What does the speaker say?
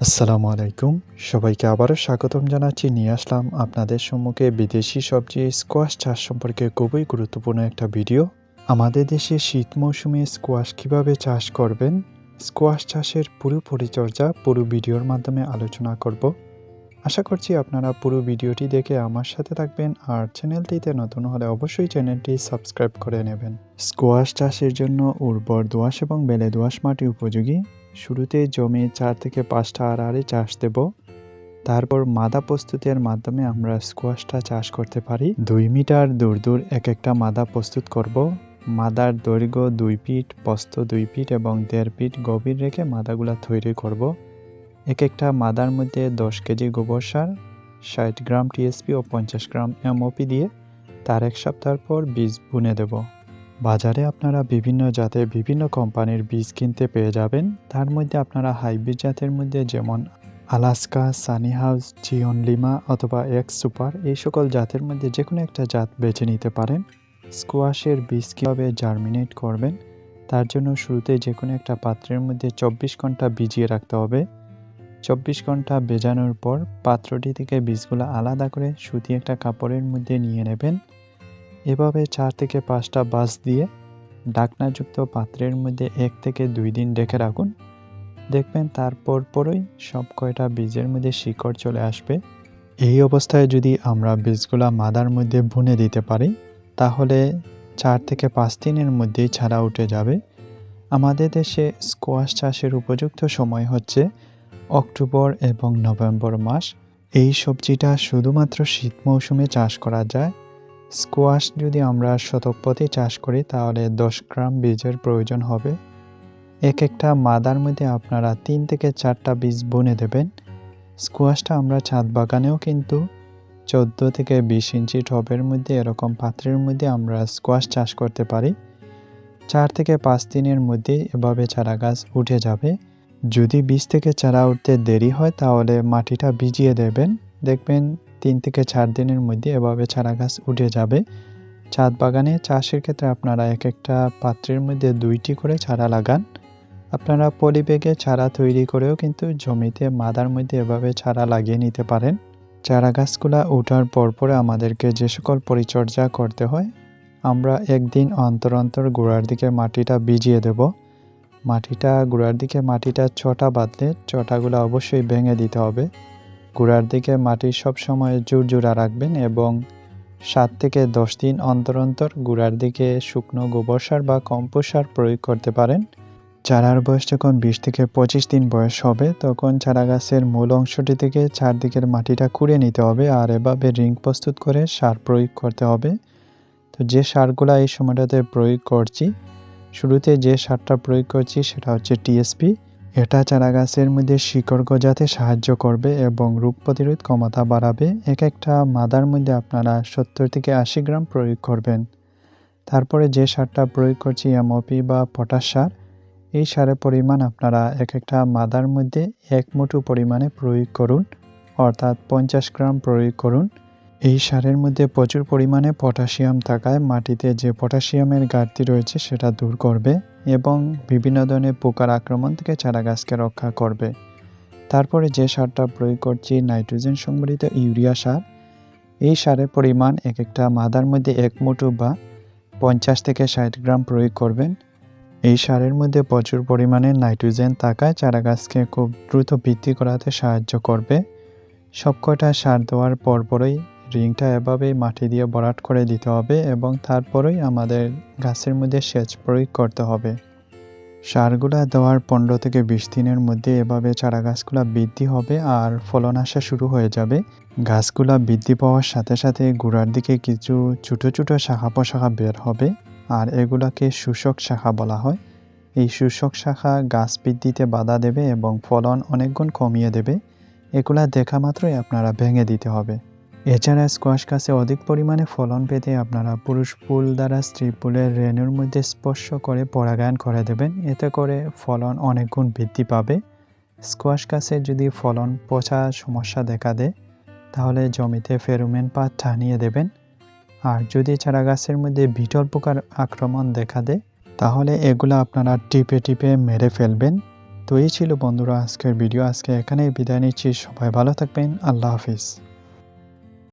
আসসালামু আলাইকুম। সবাইকে আবারও স্বাগতম জানাচ্ছি। নিয়ে আসলাম আপনাদের সম্মুখে বিদেশি সবজি স্কোয়াশ চাষ সম্পর্কে খুবই গুরুত্বপূর্ণ একটা ভিডিও আমাদের দেশে শীত মৌসুমে স্কোয়াশ কীভাবে চাষ করবেন? স্কোয়াশ চাষের পুরো পরিচর্যা পুরো ভিডিওর মাধ্যমে আলোচনা করব। আশা করছি আপনারা পুরো ভিডিওটি দেখে আমার সাথে থাকবেন আর চ্যানেলটিতে নতুন হলে অবশ্যই চ্যানেলটি সাবস্ক্রাইব করে নেবেন। স্কোয়াশ চাষের জন্য উর্বর দোআঁশ এবং বেলে দোআঁশ মাটি উপযোগী। শুরুতে জমি চার থেকে পাঁচটা আড়াআড়ি চাষ দেব। তারপর মাদা প্রস্তুতের মাধ্যমে আমরা স্কোয়াশটা চাষ করতে পারি। দুই মিটার দূর দূর এক একটা মাদা প্রস্তুত করব। মাদার দৈর্ঘ্য দুই ফিট প্রস্থ দুই ফিট এবং দেড় ফিট গভীর রেখে মাদাগুলা তৈরি করব। এক একটা মাদার মধ্যে দশ কেজি গোবর সার, ষাট গ্রাম টিএসপি ও পঞ্চাশ গ্রাম এমওপি দিয়ে তার এক সপ্তাহ পর বীজ বুনে দেব। বাজারে আপনারা বিভিন্ন জাতের বিভিন্ন কোম্পানির বীজ কিনতে পেয়ে যাবেন। তার মধ্যে আপনারা হাইব্রিড জাতের মধ্যে যেমন Alaska, Sunny House, Zion Lima অথবা এক্স সুপার এই সকল জাতের মধ্যে যে কোনো একটা জাত বেছে নিতে পারেন। স্কোয়াশের বীজ কীভাবে জার্মিনেট করবেন, তার জন্য শুরুতে যে কোনো একটা পাত্রের মধ্যে চব্বিশ ঘণ্টা ভিজিয়ে রাখতে হবে। চব্বিশ ঘণ্টা ভেজানোর পর পাত্রটি থেকে বীজগুলো আলাদা করে সুতি একটা কাপড়ের মধ্যে নিয়ে নেবেন। এভাবে চার থেকে পাঁচটা বাস দিয়ে ডাকনাযুক্ত পাত্রের মধ্যে এক থেকে দুই দিন রেখে রাখুন। দেখবেন তারপর পরই সব কয়টা বীজের মধ্যে শিকড় চলে আসবে। এই অবস্থায় যদি আমরা বীজগুলা মাদার মধ্যে বুনে দিতে পারি, তাহলে চার থেকে পাঁচ দিনের মধ্যেই ছাড়া উঠে যাবে। আমাদের দেশে স্কোয়াশ চাষের উপযুক্ত সময় হচ্ছে অক্টোবর এবং নভেম্বর মাস। এই সবজিটা শুধুমাত্র শীত মৌসুমে চাষ করা যায় স্কোয়াশ যদি আমরা শতকপতি চাষ করি, তাহলে দশ গ্রাম বীজের প্রয়োজন হবে। এক একটা মাদার মধ্যে আপনারা তিন থেকে চারটা বীজ বুনে দেবেন। স্কোয়াশটা আমরা ছাদ বাগানেও কিন্তু চোদ্দ থেকে বিশ ইঞ্চি টবের মধ্যে এরকম পাত্রের মধ্যে আমরা স্কোয়াশ চাষ করতে পারি। চার থেকে পাঁচ দিনের মধ্যে এভাবে চারা গাছ উঠে যাবে। যদি বীজ থেকে চারা উঠতে দেরি হয়, তাহলে মাটিটা ভিজিয়ে দেবেন। দেখবেন তিন থেকে চার দিনের মধ্যে এভাবে চারা গাছ উঠে যাবে। ছাদ বাগানে চাষের ক্ষেত্রে আপনারা এক একটা পাত্রের মধ্যে দুইটি করে চারা লাগান। আপনারা পলিব্যাগে চারা তৈরি করেও কিন্তু জমিতে মাদার মধ্যে এভাবে চারা লাগিয়ে নিতে পারেন। চারা গাছগুলা ওঠার পরপরে আমাদেরকে যে সকল পরিচর্যা করতে হয়, আমরা একদিন অন্তর অন্তর গোড়ার দিকে মাটিটা ভিজিয়ে দেব। মাটিটা, গোড়ার দিকে মাটিটা চটা বাঁধলে চটাগুলো অবশ্যই ভেঙে দিতে হবে। গোড়ার দিকে মাটি সবসময় জোরজোড়া রাখবেন এবং সাত থেকে দশ দিন অন্তর অন্তর গোড়ার দিকে শুকনো গোবর সার বা কম্পোস্ট সার প্রয়োগ করতে পারেন। চারার বয়স যখন বিশ থেকে পঁচিশ দিন বয়স হবে, তখন চারা গাছের মূল অংশটি থেকে চারদিকের মাটিটা খুঁড়ে নিতে হবে আর এভাবে রিং প্রস্তুত করে সার প্রয়োগ করতে হবে। তো যে সারগুলো এই সময়টাতে প্রয়োগ করছি, শুরুতে যে সারটা প্রয়োগ করছি সেটা হচ্ছে টিএসপি। এটা চারা গাছের মধ্যে শিকড় গজাতে সাহায্য করবে এবং রোগ প্রতিরোধ ক্ষমতা বাড়াবে। এক একটা মাদার মধ্যে আপনারা সত্তর থেকে আশি গ্রাম প্রয়োগ করবেন। তারপরে যে সারটা প্রয়োগ করছি, এমওপি বা পটাশ সার, এই সারের পরিমাণ আপনারা এক একটা মাদার মধ্যে এক মুঠো পরিমাণে প্রয়োগ করুন, অর্থাৎ পঞ্চাশ গ্রাম প্রয়োগ করুন। এই সারের মধ্যে প্রচুর পরিমাণে পটাশিয়াম থাকায় মাটিতে যে পটাশিয়ামের ঘাটতি রয়েছে সেটা দূর করবে এবং বিভিন্ন ধরনের পোকার আক্রমণ থেকে চারা গাছকে রক্ষা করবে। তারপরে যে সারটা প্রয়োগ করছি, নাইট্রোজেন সংবলিত ইউরিয়া সার। এই সারের পরিমাণ এক একটা মাদার মধ্যে এক মুঠো বা পঞ্চাশ থেকে ষাট গ্রাম প্রয়োগ করবেন। এই সারের মধ্যে প্রচুর পরিমাণে নাইট্রোজেন থাকায় চারা গাছকে খুব দ্রুত বৃদ্ধি করাতে সাহায্য করবে। সবকটা সার দেওয়ার পরপরই রিংটা এভাবেই মাটি দিয়ে ভরাট করে দিতে হবে এবং তারপরেই আমাদের গাছের মধ্যে সেচ প্রয়োগ করতে হবে। সারগুলা দেওয়ার পনেরো থেকে বিশ দিনের মধ্যে এভাবে চারা গাছগুলা বৃদ্ধি হবে আর ফলন আসা শুরু হয়ে যাবে। গাছগুলা বৃদ্ধি পাওয়ার সাথে সাথে গোড়ার দিকে কিছু ছোটো ছোটো শাখা প্রশাখা বের হবে আর এগুলাকে শোষক শাখা বলা হয়। এই শোষক শাখা গাছ বৃদ্ধিতে বাধা দেবে এবং ফলন অনেকগুণ কমিয়ে দেবে। এগুলা দেখা মাত্রই আপনারা ভেঙে দিতে হবে। এছাড়া স্কোয়াশ গাছে অধিক পরিমাণে ফলন পেতে আপনারা পুরুষ ফুল দ্বারা স্ত্রী ফুলের রেণুর মধ্যে স্পর্শ করে পরাগায়ন করে দেবেন। এতে করে ফলন অনেক গুণ বৃদ্ধি পাবে। স্কোয়াশ গাছে যদি ফলন পচা সমস্যা দেখা দেয়, তাহলে জমিতে ফেরোমেন পাত টানিয়ে দেবেন। আর যদি চারা গাছের মধ্যে বিটল পোকার আক্রমণ দেখা দেয়, তাহলে এগুলো আপনারা টিপে টিপে মেরে ফেলবেন। তো এই ছিল বন্ধুরা আজকের ভিডিও। আজকে এখানেই বিদায় নিচ্ছি। সবাই ভালো থাকবেন। আল্লাহ হাফিজ।